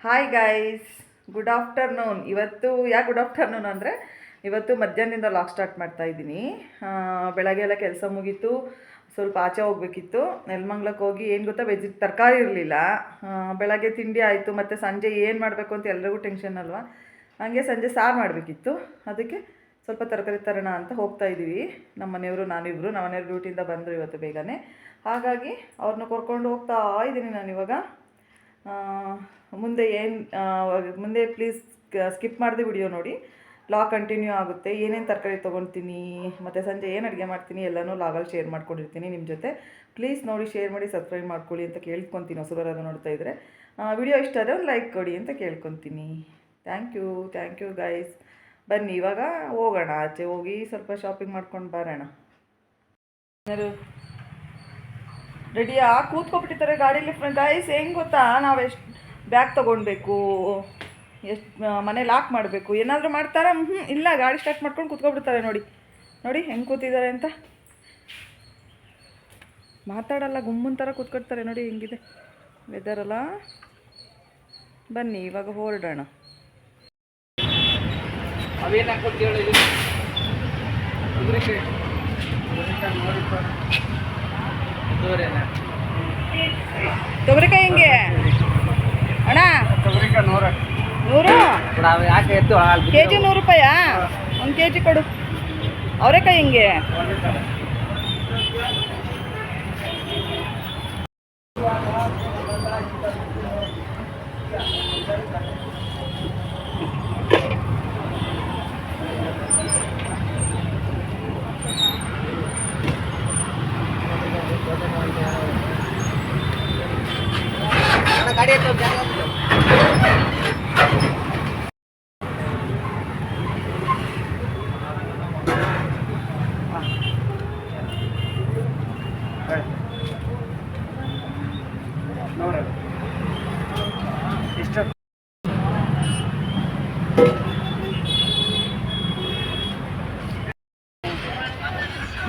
Hi guys good afternoon ಇವತ್ತು ಯಾಕೆ good afternoon ಅಂದರೆ ಇವತ್ತು ಮಧ್ಯಾಹ್ನದಿಂದ ಲಾಕ್ ಸ್ಟಾರ್ಟ್ ಮಾಡ್ತಾ ಇದ್ದೀನಿ. ಬೆಳಗ್ಗೆ ಎಲ್ಲ ಕೆಲಸ ಮುಗೀತು. ಸ್ವಲ್ಪ ಆಚೆ ಹೋಗ್ಬೇಕಿತ್ತು. ನೆಲಮಂಗ್ಲಕ್ಕೆ ಹೋಗಿ ಏನು ಗೊತ್ತಾ ವೆಜ್ ತರಕಾರಿ ಇರಲಿಲ್ಲ. ಬೆಳಗ್ಗೆ ತಿಂಡಿ ಆಯಿತು ಮತ್ತು ಸಂಜೆ ಏನು ಮಾಡಬೇಕು ಅಂತ ಎಲ್ರಿಗೂ ಟೆನ್ಷನ್ ಅಲ್ವಾ? ಹಾಗೆ ಸಂಜೆ ಸಾರು ಮಾಡಬೇಕಿತ್ತು. ಅದಕ್ಕೆ ಸ್ವಲ್ಪ ತರಕಾರಿ ತರೋಣ ಅಂತ ಹೋಗ್ತಾ ಇದ್ದೀವಿ ನಮ್ಮ ಮನೆಯವರು ನಾನಿಬ್ಬರು ನಮ್ಮ ಮನೆಯವ್ರ ಡ್ಯೂಟಿಯಿಂದ ಬಂದರು ಇವತ್ತು ಬೇಗನೆ. ಹಾಗಾಗಿ ಅವ್ರನ್ನ ಕರ್ಕೊಂಡು ಹೋಗ್ತಾ ಇದ್ದೀನಿ ನಾನು ಇವಾಗ. ಆ, ಮುಂದೆ ಏನು ಮುಂದೆ ಪ್ಲೀಸ್ ಸ್ಕಿಪ್ ಮಾಡಿದೆ ವಿಡಿಯೋ ನೋಡಿ. ಲಾಗ್ ಕಂಟಿನ್ಯೂ ಆಗುತ್ತೆ. ಏನೇನು ತರಕಾರಿ ತೊಗೊತೀನಿ ಮತ್ತು ಸಂಜೆ ಏನು ಅಡುಗೆ ಮಾಡ್ತೀನಿ ಎಲ್ಲನೂ ಲಾಗಲ್ಲಿ ಶೇರ್ ಮಾಡ್ಕೊಂಡಿರ್ತೀನಿ ನಿಮ್ಮ ಜೊತೆ. ಪ್ಲೀಸ್ ನೋಡಿ ಶೇರ್ ಮಾಡಿ ಸಬ್ಸ್ಕ್ರೈಬ್ ಮಾಡ್ಕೊಳ್ಳಿ ಅಂತ ಕೇಳ್ಕೊತೀನಿ ಹೊಸಬರಾದ್ರು ನೋಡ್ತಾ ಇದ್ದರೆ ವಿಡಿಯೋ ಇಷ್ಟ ಆದರೆ ಲೈಕ್ ಕೊಡಿ ಅಂತ ಕೇಳ್ಕೊತೀನಿ. Thank you thank you guys ಬನ್ನಿ, ಇವಾಗ ಹೋಗೋಣ. ಆಚೆ ಹೋಗಿ ಸ್ವಲ್ಪ ಶಾಪಿಂಗ್ ಮಾಡ್ಕೊಂಡು ಬರೋಣ. ರೆಡಿಯಾ ಕೂತ್ಕೊಬಿಟ್ಟಿದ್ದಾರೆ ಗಾಡೀಲಿ ಗೈಸ್ ಹೆಂಗೆ ಗೊತ್ತಾ? ನಾವು ಎಷ್ಟು ಬ್ಯಾಗ್ ತೊಗೊಳ್ಬೇಕು ಎಷ್ಟು ಮನೆ ಲಾಕ್ ಮಾಡಬೇಕು, ಏನಾದರೂ ಮಾಡ್ತಾರಾ? ಹ್ಞೂ ಇಲ್ಲ, ಗಾಡಿ ಸ್ಟಾರ್ಟ್ ಮಾಡ್ಕೊಂಡು ಕೂತ್ಕೊಬಿಡ್ತಾರೆ ನೋಡಿ. ನೋಡಿ, ಹೆಂಗೆ ಕೂತಿದ್ದಾರೆ ಅಂತ. ಮಾತಾಡಲ್ಲ, ಗುಮ್ಮನ್ ಥರ ಕೂತ್ಕೊಡ್ತಾರೆ ನೋಡಿ, ಹೆಂಗಿದೆ. ವೆದರ್ ಅಲ್ಲ. ಬನ್ನಿ, ಇವಾಗ ಹೊರಡೋಣ. ಅವೇನು ತೊಗರಿಕಾಯಿ ಹೆಂಗೆ? ಅಣ್ಣ? ನೂರ. ನೂರು? ಯಾಕೆ ಎತ್ತು ಅಲ್ಲಿ ಕೆ ಜಿ ನೂರು ರೂಪಾಯಾ? ಒಂದು ಕೆ ಜಿ ಕೊಡು. ಅವರೆಕಾಯಿ ಹೆಂಗೆ?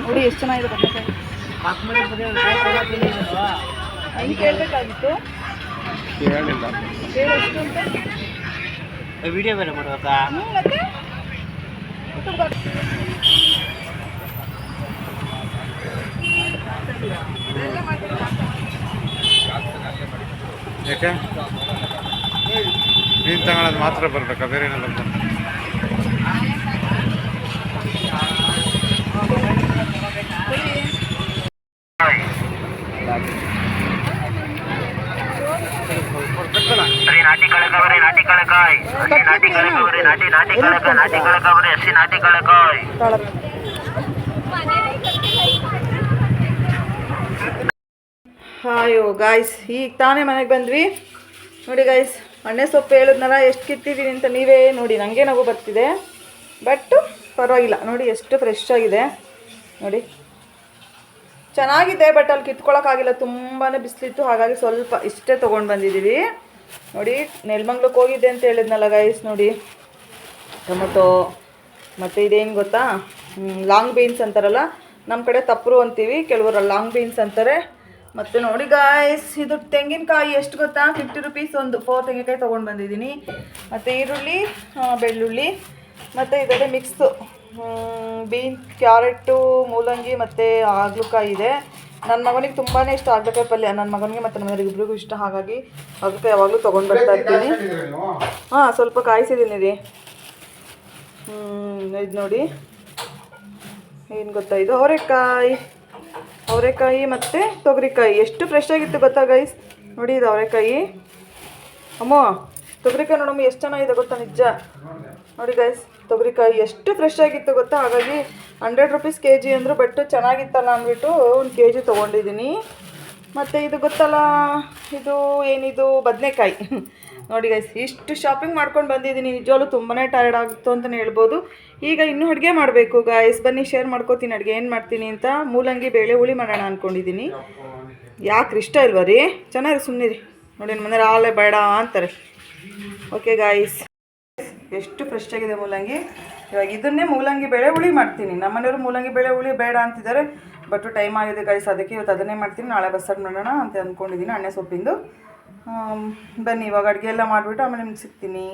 ನೋಡಿ ಎಷ್ಟು ಚೆನ್ನಾಗಿದೆ ಬದನೆಕಾಯಿ ಹೆಂಗೆ ಕೇಳಬೇಕಾಗಿತ್ತು ಹೇಳಿಲ್ಲ ಹೇಳು ಎಷ್ಟು ಅಂತ ವಿಡಿಯೋ ಬೇರೆ ಮಾಡ್ಬೇಕಾ ಹ್ಞೂ ಮತ್ತೆ ಯೂಟ್ಯೂಬ್ಗೆ ಹಾಕು. ಎಲ್ಲ ಮಾಡ್ತೀನಿ. ಯಾಕೆ ನೀನು ತಗೊಳ್ಳೋದು ಮಾತ್ರ ಬರ್ಬೇಕಾ ಬೇರೆ ಏನಾದ್ರು ನಾಟಿ ನಾಟಿ ಕಳಕಾಯ್ ನಾಟಿ ನಾಟಿ ನಾಟಿ ಕಳಕ ನಾಟಿ ಅಸಿ ನಾಟಿ ಕಳಕಾಯ್. ಹಾಯೋ ಗಾಯ್ಸ್ ಈಗ ತಾನೇ ಮನೆಗೆ ಬಂದ್ವಿ. ನೋಡಿ ಗಾಯ್ಸ್ ಅಣ್ಣೆ ಸೊಪ್ಪು ಹೇಳಿದ್ನಲ್ಲ ಎಷ್ಟು ಕಿತ್ತಿದ್ದೀನಿ ಅಂತ ನೀವೇ ನೋಡಿ ನನಗೆ ನಗು ಬರ್ತಿದೆ. ಬಟ್ ಪರವಾಗಿಲ್ಲ. ನೋಡಿ ಎಷ್ಟು ಫ್ರೆಶ್ ಆಗಿದೆ. ನೋಡಿ. ಚೆನ್ನಾಗಿದೆ ಬಟ್ ಅಲ್ಲಿ ಕಿತ್ಕೊಳ್ಳೋಕ್ಕಾಗಿಲ್ಲ ತುಂಬಾ ಬಿಸಿಲಿತ್ತು. ಹಾಗಾಗಿ ಸ್ವಲ್ಪ ಇಷ್ಟೇ ತೊಗೊಂಡು ಬಂದಿದ್ದೀವಿ ನೋಡಿ ನೆಲ್ಮಂಗ್ಳಕ್ಕೆ ಹೋಗಿದ್ದೆ ಅಂತ ಹೇಳಿದ್ನಲ್ಲ ಗೈಸ್ ನೋಡಿ. ಟೊಮೊಟೊ, ಮತ್ತು ಇದೇನು ಗೊತ್ತಾ? ಲಾಂಗ್ ಬೀನ್ಸ್ ಅಂತಾರಲ್ಲ ನಮ್ಮ ಕಡೆ ತಪ್ಪರು ಅಂತೀವಿ, ಕೆಲವರು ಲಾಂಗ್ ಬೀನ್ಸ್ ಅಂತಾರೆ. ಮತ್ತು ನೋಡಿ ಗಾಯ್ಸ್ ಇದು ತೆಂಗಿನಕಾಯಿ ಎಷ್ಟು ಗೊತ್ತಾ? ಫಿಫ್ಟಿ ರುಪೀಸ್ ಒಂದು ಫೋರ್ ತೆಂಗಿನಕಾಯಿ ತೊಗೊಂಡು ಬಂದಿದ್ದೀನಿ. ಮತ್ತು ಈರುಳ್ಳಿ ಬೆಳ್ಳುಳ್ಳಿ, ಮತ್ತು ಇದರಲ್ಲಿ ಮಿಕ್ಸು ಬೀನ್ಸ್ ಕ್ಯಾರೆಟು ಮೂಲಂಗಿ, ಮತ್ತು ಹಾಗಲಕಾಯಿ ಇದೆ. ನನ್ನ ಮಗನಿಗೆ ತುಂಬಾ ಇಷ್ಟ ಹಾಗಲಕಾಯಿ ಪಲ್ಯ. ನನ್ನ ಮಗನಿಗೆ ಮತ್ತೆ ನನ್ನ ಇಬ್ರಿಗೂ ಇಬ್ಬರಿಗೂ ಇಷ್ಟ. ಹಾಗಾಗಿ ಅದಕ್ಕೆ ಯಾವಾಗಲೂ ತೊಗೊಂಡು ಬರ್ತಾ ಇರ್ತೀನಿ. ಹಾಂ ಸ್ವಲ್ಪ ಕಾಯಿಸಿದ್ದೀನಿ ರೀ. ಇದು ನೋಡಿ. ಏನು ಗೊತ್ತಾ ಇದು? ಅವರೆಕಾಯಿ. ಅವರೆಕಾಯಿ ಮತ್ತು ತೊಗರಿಕಾಯಿ. ಎಷ್ಟು ಫ್ರೆಶ್ ಆಗಿತ್ತು ಗೊತ್ತಾ ಗೈಸ್ ನೋಡಿ ಇದು ಅವರೆಕಾಯಿ. ಅಮ್ಮ ತೊಗರಿಕಾಯಿ ನೋಡಮ್ಮ ಎಷ್ಟು ಚೆನ್ನಾಗಿದೆ ಗೊತ್ತಾ ನಿಜ? ನೋಡಿ ಗೈಸ್ ತೊಗರಿಕಾಯಿ ಎಷ್ಟು ಫ್ರೆಶ್ ಆಗಿತ್ತು ಗೊತ್ತಾ? ಹಾಗಾಗಿ ಹಂಡ್ರೆಡ್ ರುಪೀಸ್ ಕೆ ಜಿ ಅಂದರು ಬಟ್ ಚೆನ್ನಾಗಿತ್ತಲ್ಲ ಅಂದ್ಬಿಟ್ಟು ಒಂದು ಕೆ ಜಿ ತೊಗೊಂಡಿದ್ದೀನಿ ಮತ್ತು ಇದು ಗೊತ್ತಲ್ಲ, ಇದು ಏನಿದು? ಬದನೆಕಾಯಿ. ನೋಡಿ ಗೈಸ್ ಇಷ್ಟು ಶಾಪಿಂಗ್ ಮಾಡ್ಕೊಂಡು ಬಂದಿದ್ದೀನಿ ನಿಜವಾಗ್ಲೂ ತುಂಬಾ ಟಯರ್ಡ್ ಆಗಿತ್ತು ಅಂತಲೇ ಹೇಳ್ಬೋದು. ಈಗ ಇನ್ನೂ ಅಡುಗೆ ಮಾಡಬೇಕು ಗೈಸ್ ಬನ್ನಿ ಶೇರ್ ಮಾಡ್ಕೋತೀನಿ ಅಡುಗೆ. ಏನು ಮಾಡ್ತೀನಿ ಅಂತ? ಮೂಲಂಗಿ, ಬೇಳೆ, ಹುಳಿ ಮಾಡೋಣ ಅಂದ್ಕೊಂಡಿದ್ದೀನಿ ಯಾಕೆ ಇಷ್ಟ ಇಲ್ವ ರೀ? ಚೆನ್ನಾಗಿ ರೀ ನೋಡಿ ಮನೇಲಿ ಆಲೇ ಬೇಡ ಅಂತಾರೆ. ಓಕೆ ಗಾಯ್ಸ್ ಎಷ್ಟು ಫ್ರೆಶ್ ಆಗಿದೆ ಮೂಲಂಗಿ. ಇವಾಗ ಇದನ್ನೇ ಮೂಲಂಗಿ ಬೇಳೆ ಹುಳಿ ಮಾಡ್ತೀನಿ. ನಮ್ಮ ಮನೆಯವರು ಮೂಲಂಗಿ ಬೇಳೆ ಹುಳಿ ಬೇಡ ಅಂತಿದ್ದಾರೆ. ಬಟ್ ಟೈಮ್ ಆಗಿದೆ ಗೈಸ್ ಅದಕ್ಕೆ ಇವತ್ತು ಅದನ್ನೇ ಮಾಡ್ತೀನಿ. ನಾಳೆ ಬಸ್ಸಾರು ಮಾಡೋಣ ಅಂತ ಅಂದ್ಕೊಂಡಿದ್ದೀನಿ ಅಣ್ಣೆ ಸೊಪ್ಪಿಂದು. ಬನ್ನಿ, ಇವಾಗ ಅಡುಗೆ ಎಲ್ಲ ಮಾಡಿಬಿಟ್ಟು ಆಮೇಲೆ ನಿಮ್ಗೆ ಸಿಗ್ತೀನಿ.